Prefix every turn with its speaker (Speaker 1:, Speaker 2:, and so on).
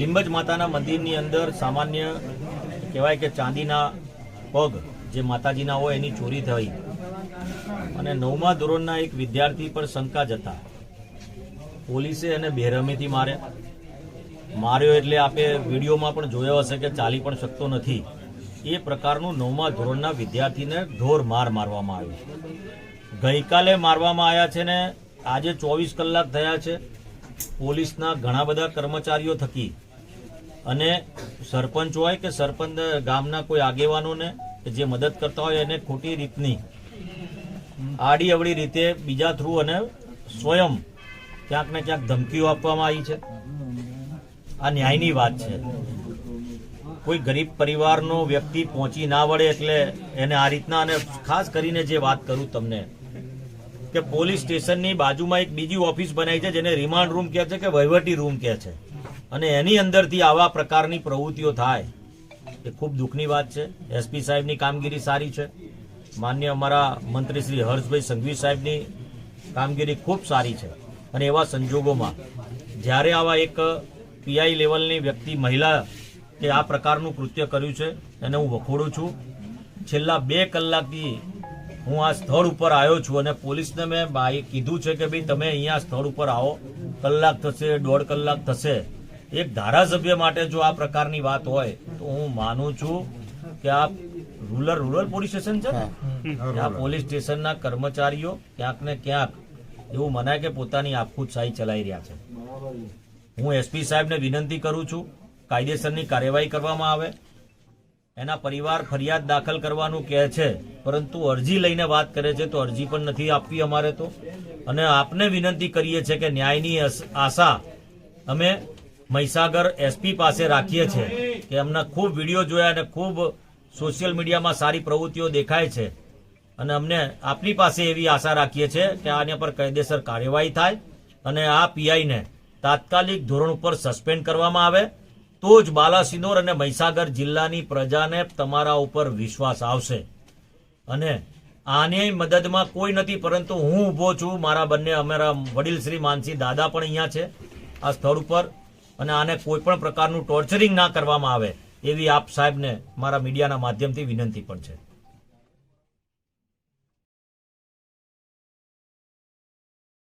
Speaker 1: લીંબજ માતાના મંદિરની અંદર સામાન્ય કહેવાય કે ચાંદીના પગ જે માતાજીના હોય એની ચોરી થઈ. અને નવમા ધોરણના એક વિદ્યાર્થી પર શંકા જતા. પોલીસે એને બેરહમીથી માર્યા. માર્યો એટલે આપે વિડીયોમાં પણ જોયો હશે કે ચાલી પણ શકતો નથી. એ પ્રકારનું નવમા ધોરણના વિદ્યાર્થીને ઢોર માર મારવામાં આવ્યો ગઈકાલે મારવામાં આવ્યા છે ને આજે ચોવીસ કલાક થયા છે. પોલીસના ઘણા બધા કર્મચારીઓ થકી અને સરપંચ હોય કે સરપંચ ગામના કોઈ આગેવાનોને જે મદદ કરતા હોય એને ખોટી રીતની, આડી અવળી રીતે બીજા થ્રુ અને સ્વયં ક્યાંક ને ક્યાંક ધમકીઓ આપવામાં આવી છે. આ ન્યાયની વાત છે. કોઈ ગરીબ પરિવારનો વ્યક્તિ પહોંચી ના વળે એટલે એને આ રીતના અને ખાસ કરીને જે વાત કરું તમને, કે પોલીસ સ્ટેશનની બાજુમાં એક બીજી ઓફિસ બનાવી છે જેને રિમાન્ડ રૂમ કહે છે કે વહીવટી રૂમ કહે છે. અને એની અંદરથી આવા પ્રકારની પ્રવૃત્તિઓ થાય, એ ખૂબ દુઃખની વાત છે. એસપી સાહેબની કામગીરી સારી છે. માન્ય અમારા મંત્રી શ્રી હર્ષભાઈ સંઘવી સાહેબની કામગીરી ખૂબ સારી છે. અને એવા સંજોગોમાં જ્યારે આવા એક પીઆઈ લેવલની વ્યક્તિ મહિલા કે આ પ્રકારનું કૃત્ય કર્યું છે, એને હું વખોડું છું. છેલ્લા બે કલાકથી હું આ સ્થળ ઉપર આવ્યો છું અને પોલીસને મેં કીધું છે કે ભાઈ તમે અહીંયા સ્થળ ઉપર આવો. કલાક થશે, દોઢ કલાક થશે. એક ધારાસભ્ય માટે જો આ પ્રકારની વાત હોય તો હું માનું છું કે આ રૂરલ રૂરલ પોલીસ સ્ટેશન છે ને? આ પોલીસ સ્ટેશનના કર્મચારીઓ ક્યાંક ને ક્યાંક એવું મનાય કે પોતાની આપખુદશાહી ચલાવી રહ્યા છે. હું એસપી સાહેબને વિનંતી કરું છું કાયદેસરની કાર્યવાહી કરવામાં આવે. એના પરિવાર ફરિયાદ દાખલ કરવાનું કહે છે પરંતુ અરજી લઈને વાત કરે છે તો અરજી પણ નથી આપવી અમારે તો. અને આપને વિનંતી કરીએ છીએ કે ન્યાયની આશા અમે મહીસાગર એસપી પાસે રાખીએ છીએ કે એમના ખૂબ વીડિયો જોયા અને ખૂબ સોશિયલ મીડિયામાં સારી પ્રવૃત્તિઓ દેખાય છે. અને અમને આપની પાસે એવી આશા રાખીએ છીએ કે આને પર કાયદેસર કાર્યવાહી થાય અને આ પીઆઈને તાત્કાલિક ધોરણ ઉપર સસ્પેન્ડ કરવામાં આવે. તો જ બાલાસિનોર અને મહીસાગર જિલ્લાની પ્રજાને તમારા ઉપર વિશ્વાસ આવશે. અને આની મદદમાં કોઈ નથી, પરંતુ હું ઊભો છું. મારા બંને, અમારા વડીલ શ્રી માનસી દાદા પણ અહીંયા છે. આ સ્થળ ઉપર અને આને કોઈ પણ પ્રકારનું ટોર્ચરિંગ ના કરવામાં આવે, એવી આપ સાહેબને મારા મીડિયાના માધ્યમથી વિનંતી પણ છે.